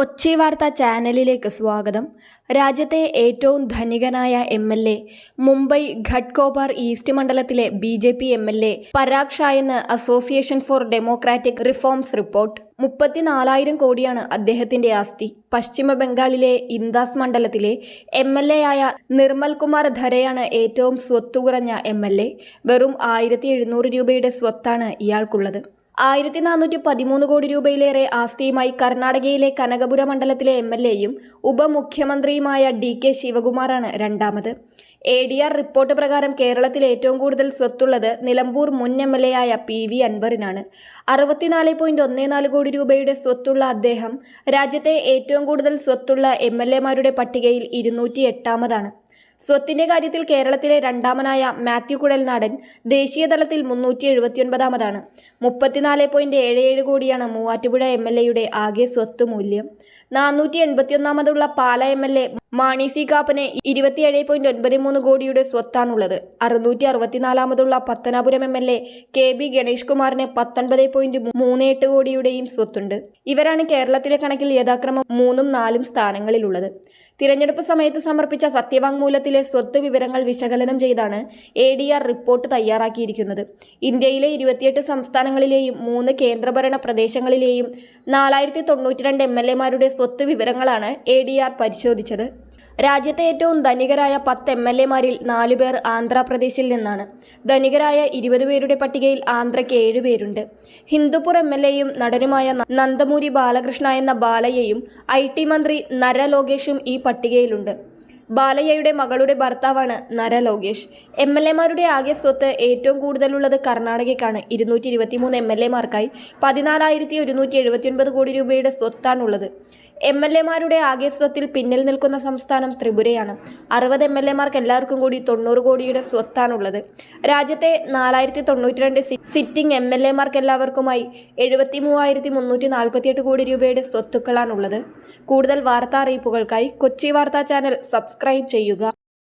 കൊച്ചി വാർത്ത ചാനലിലേക്ക് സ്വാഗതം. രാജ്യത്തെ ഏറ്റവും ധനികനായ M L A Mumbai Ghatkopar east മണ്ഡലത്തിലെ B J P M L A Parag Shah എന്ന് association for democratic reforms report. മുപ്പത്തിനാലായിരം കോടിയാണ് അദ്ദേഹത്തിന്റെ ആസ്തി. പശ്ചിമ ബംഗാളിലെ ഇന്ദാസ് മണ്ഡലത്തിലെ എം എൽ എ ആയ നിർമ്മൽ കുമാർ ധരയാണ് ഏറ്റവും സ്വത്ത് കുറഞ്ഞ എം എൽ എ. വെറും ആയിരത്തി എഴുന്നൂറ് രൂപയുടെ സ്വത്താണ് ഇയാൾക്കുള്ളത്. ആയിരത്തി നാനൂറ്റി പതിമൂന്ന് കോടി രൂപയിലേറെ ആസ്തിയുമായി കർണാടകയിലെ കനകപുര മണ്ഡലത്തിലെ എം എൽ എയും ഉപമുഖ്യമന്ത്രിയുമായ ഡി കെ ശിവകുമാറാണ് രണ്ടാമത്. എ ഡി ആർ റിപ്പോർട്ട് പ്രകാരം കേരളത്തിൽ ഏറ്റവും കൂടുതൽ സ്വത്തുള്ളത് നിലമ്പൂർ മുൻ എം എൽ എ ആയ പി വി അൻവറിനാണ്. അറുപത്തിനാല് പോയിന്റ് ഒന്ന് നാല് കോടി രൂപയുടെ സ്വത്തുള്ള അദ്ദേഹം രാജ്യത്തെ ഏറ്റവും കൂടുതൽ സ്വത്തുള്ള എം എൽ എമാരുടെ പട്ടികയിൽ ഇരുന്നൂറ്റി എട്ടാമതാണ് സ്വത്തിന്റെ കാര്യത്തിൽ കേരളത്തിലെ രണ്ടാമനായ മാത്യു കുഴൽനാടൻ ദേശീയ തലത്തിൽ മുന്നൂറ്റി എഴുപത്തിയൊൻപതാമതാണ് മുപ്പത്തിനാല് പോയിന്റ് ഏഴ് ഏഴ് കോടിയാണ് മൂവാറ്റുപുഴ എം എൽ എയുടെ ആകെ സ്വത്ത് മൂല്യം. നാനൂറ്റി എൺപത്തിയൊന്നാമതുള്ള Pala M L A Mani C കാപ്പന് ഇരുപത്തിയേഴ് പോയിന്റ് ഒൻപത് മൂന്ന് കോടിയുടെ സ്വത്താണുള്ളത്. അറുന്നൂറ്റി അറുപത്തിനാലാമതുള്ള Pathanapuram M L A K B Ganesh കുമാറിന് പത്തൊൻപത് പോയിന്റ് മൂന്ന് എട്ട് കോടിയുടെയും സ്വത്തുണ്ട്. ഇവരാണ് കേരളത്തിലെ കണക്കിൽ യഥാക്രമം മൂന്നും നാലും സ്ഥാനങ്ങളിലുള്ളത്. തിരഞ്ഞെടുപ്പ് സമയത്ത് സമർപ്പിച്ച സത്യവാങ്മൂലത്തിലെ സ്വത്ത് വിവരങ്ങൾ വിശകലനം ചെയ്താണ് എ ഡി ആർ റിപ്പോർട്ട് തയ്യാറാക്കിയിരിക്കുന്നത്. ഇന്ത്യയിലെ ഇരുപത്തിയെട്ട് സംസ്ഥാനങ്ങളിലെയും മൂന്ന് കേന്ദ്രഭരണ പ്രദേശങ്ങളിലെയും നാലായിരത്തി തൊണ്ണൂറ്റി രണ്ട് എം എൽ എമാരുടെ സ്വത്ത് വിവരങ്ങളാണ് എ ഡി ആർ പരിശോധിച്ചത്. രാജ്യത്തെ ഏറ്റവും ധനികരായ പത്ത് എം എൽ എമാരിൽ നാലുപേർ ആന്ധ്രാപ്രദേശിൽ നിന്നാണ്. ധനികരായ ഇരുപത് പേരുടെ പട്ടികയിൽ ആന്ധ്രയ്ക്ക് ഏഴുപേരുണ്ട് ഹിന്ദുപുർ എം എൽ എയും നടനുമായ നന്ദമൂരി ബാലകൃഷ്ണ എന്ന ബാലയ്യയും ഐ ടി മന്ത്രി നര ലോകേഷും ഈ പട്ടികയിലുണ്ട്. ബാലയ്യയുടെ മകളുടെ ഭർത്താവാണ് നര ലോകേഷ് എം എൽ എമാരുടെ ആകെ സ്വത്ത് ഏറ്റവും കൂടുതലുള്ളത് കർണാടകയ്ക്കാണ്. ഇരുന്നൂറ്റി ഇരുപത്തിമൂന്ന് എം എൽ എമാർക്കായി പതിനാലായിരത്തി ഒരുന്നൂറ്റി എഴുപത്തിയൊൻപത് കോടി രൂപയുടെ സ്വത്താണുള്ളത്. എം എൽ എമാരുടെ ആകെ സ്വത്തിൽ പിന്നിൽ നിൽക്കുന്ന സംസ്ഥാനം ത്രിപുരയാണ്. അറുപത് എം എൽ എമാർക്ക് എല്ലാവർക്കും കൂടി തൊണ്ണൂറ് കോടിയുടെ സ്വത്താണുള്ളത്. രാജ്യത്തെ നാലായിരത്തി തൊണ്ണൂറ്റി രണ്ട് സിറ്റിംഗ് എം എൽ എമാർക്ക് എല്ലാവർക്കുമായി എഴുപത്തി മൂവായിരത്തി മുന്നൂറ്റി നാൽപ്പത്തിയെട്ട് കോടി രൂപയുടെ സ്വത്തുക്കളാണുള്ളത്. കൂടുതൽ വാർത്താ അറിയിപ്പുകൾക്കായി കൊച്ചി വാർത്താ ചാനൽ സബ്സ്ക്രൈബ് ചെയ്യുക.